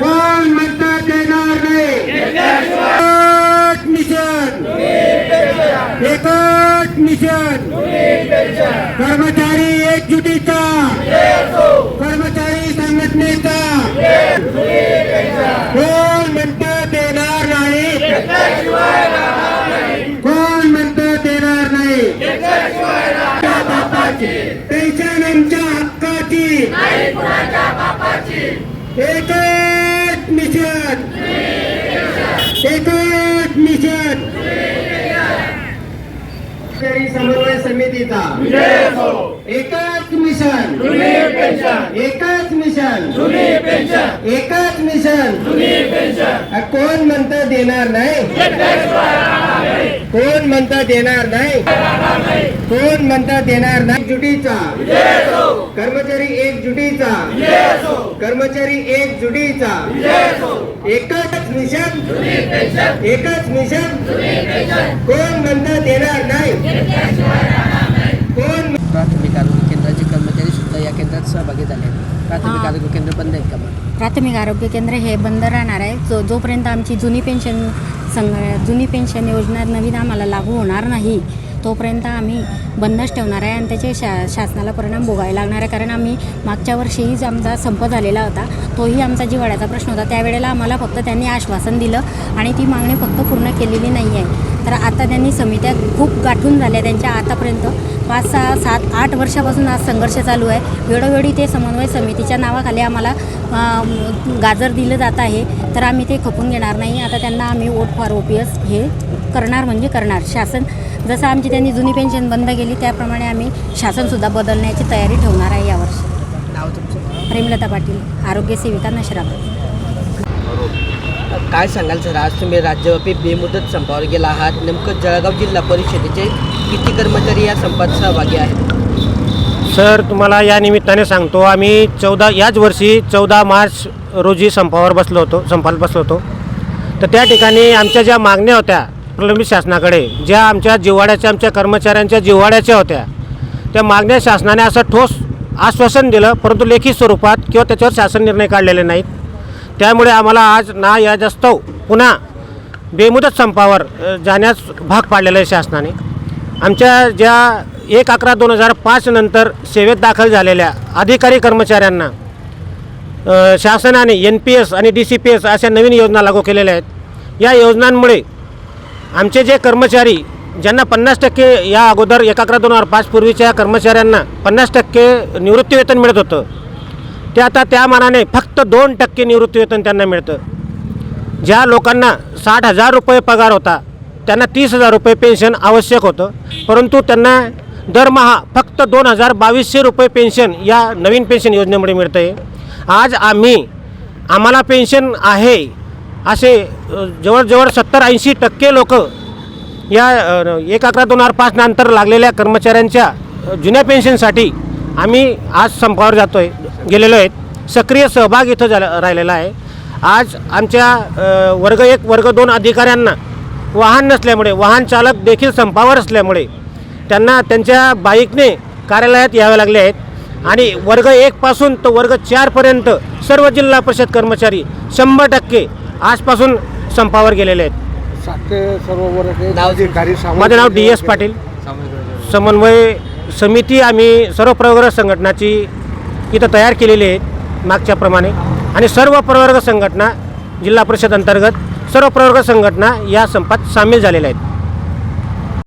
कोण म्हणतात देणार नाही? एकच मिशन. एकच मिशन. कर्मचारी एकजुटीचा. कर्मचारी संघटनेचा. कोण म्हणतं देणार नाही? कोण म्हणतं देणार नाही? पेन्शन आमच्या हक्काची. एकच मिशन एकच मिशन समन्वय समितीचा. एकच मिशन. एकच मिशन. एकच मिशन. कोण म्हणतं देणार नाही? कोण म्हणतं देणार नाही? कोण म्हणतं देणार नाही? जुटीचा कर्मचारी एकजुटीचा. कर्मचारी एकजुटीचा. एकच मिशन. एकच मिशन. कोण म्हणतं देणार नाही? कोण प्राथमिक आरोग्य केंद्राचे कर्मचारी सुद्धा या केंद्रात सहभागी झाले प्राथमिक. आरोग्य केंद्र बंद आहेत का मग? प्राथमिक आरोग्य केंद्र हे बंद राहणार आहे. जो जोपर्यंत आमची जुनी पेन्शन संघ जुनी पेन्शन योजना नवीन आम्हाला लागू होणार नाही तोपर्यंत आम्ही बंदच ठेवणार आहे आणि त्याचे शा शासनाला परिणाम भोगावे लागणार आहे. कारण आम्ही मागच्या वर्षीच आमचा संप झालेला होता तोही आमचा जिवाड्याचा प्रश्न होता. त्यावेळेला आम्हाला फक्त त्यांनी आश्वासन दिलं आणि ती मागणी फक्त पूर्ण केलेली नाही आहे तर आता त्यांनी समित्या खूप गाठून झाल्या त्यांच्या आतापर्यंत. पाच सहा सात आठ वर्षापासून आज संघर्ष चालू आहे. वेळोवेळी ते समन्वय समितीच्या नावाखाली आम्हाला गाजर दिलं जात आहे. तर आम्ही ते खपून घेणार नाही. आता त्यांना आम्ही vote for O P S हे करणार म्हणजे करणार. शासन जसं आमची त्यांनी जुनी पेन्शन बंद केली त्याप्रमाणे आम्ही शासनसुद्धा बदलण्याची तयारी ठेवणार आहे यावर्षी. नाव तुमचं? प्रेमलता पाटील आरोग्य सेविका नशराबाद काय सांगाल सर आज तुम्ही राज्यव्यापी बेमुदत संपावर गेला आहात. नेमकं जळगाव जिल्हा परिषदेचे किती कर्मचारी या संपात सहभागी आहेत? सर तुम्हाला या निमित्ताने सांगतो आम्ही चौदा याच वर्षी चौदा मार्च रोजी संपावर बसलो होतो संपाला बसलो होतो. तर त्या ठिकाणी आमच्या ज्या मागण्या होत्या प्रलंबित शासनाकडे ज्या आमच्या जिव्हाड्याच्या आमच्या कर्मचाऱ्यांच्या जिव्हाड्याच्या होत्या त्या मागण्या शासनाने असं ठोस आश्वासन दिलं परंतु लेखी स्वरूपात किंवा त्याच्यावर शासन निर्णय काढलेले नाहीत. त्यामुळे आम्हाला आज ना या जास्तव पुन्हा बेमुदत संपावर जाण्यास भाग पाडलेला आहे शासनाने. आमच्या ज्या एक अकरा दोन हजार पाच नंतर सेवेत दाखल झालेल्या अधिकारी कर्मचाऱ्यांना शासनाने एन पी एस आणि डी सी पी एस अशा नवीन योजना लागू केलेल्या आहेत. या योजनांमुळे आमचे जे कर्मचारी ज्यांना पन्नास टक्के या अगोदर एक अकरा दोन हजार पाच पूर्वीच्या कर्मचाऱ्यांना पन्नास टक्के निवृत्तीवेतन मिळत होतं ते आता त्या मानाने फक्त दोन टक्के निवृत्तीवेतन त्यांना मिळतं. ज्या लोकांना साठ हजार रुपये पगार होता त्यांना तीस हजार रुपये पेन्शन आवश्यक होतं परंतु त्यांना दरमहा फक्त दोन हजार बावीसशे रुपये पेन्शन या नवीन पेन्शन योजनेमुळे मिळतं आहे आज आम्ही आम्हाला पेन्शन आहे असे जवळजवळ सत्तर ऐंशी टक्के लोक या एक अकरा दोन हजार पाच नंतर लागलेल्या कर्मचाऱ्यांच्या जुन्या पेन्शनसाठी आम्ही आज संपावर जातो आहे गेलेलो आहेत. सक्रिय सहभाग इथं झाला राहिलेला आहे. आज आमच्या वर्ग एक वर्ग दोन अधिकाऱ्यांना वाहन नसल्यामुळे वाहन चालक देखील संपावर असल्यामुळे त्यांना त्यांच्या बाईकने कार्यालयात यावे लागले आहेत. आणि वर्ग एकपासून तर वर्ग चारपर्यंत सर्व जिल्हा परिषद कर्मचारी शंभर टक्के आजपासून संपावर गेलेले आहेत. नाव माझं नाव डी एस पाटील. समन्वय समिती आम्ही सर्व प्रवर्ग संघटनाची इथं तयार केलेली आहे मागच्याप्रमाणे आणि सर्व प्रवर्ग संघटना जिल्हा परिषद अंतर्गत सर्व प्रवर्ग संघटना या संपात सामील झालेल्या आहेत.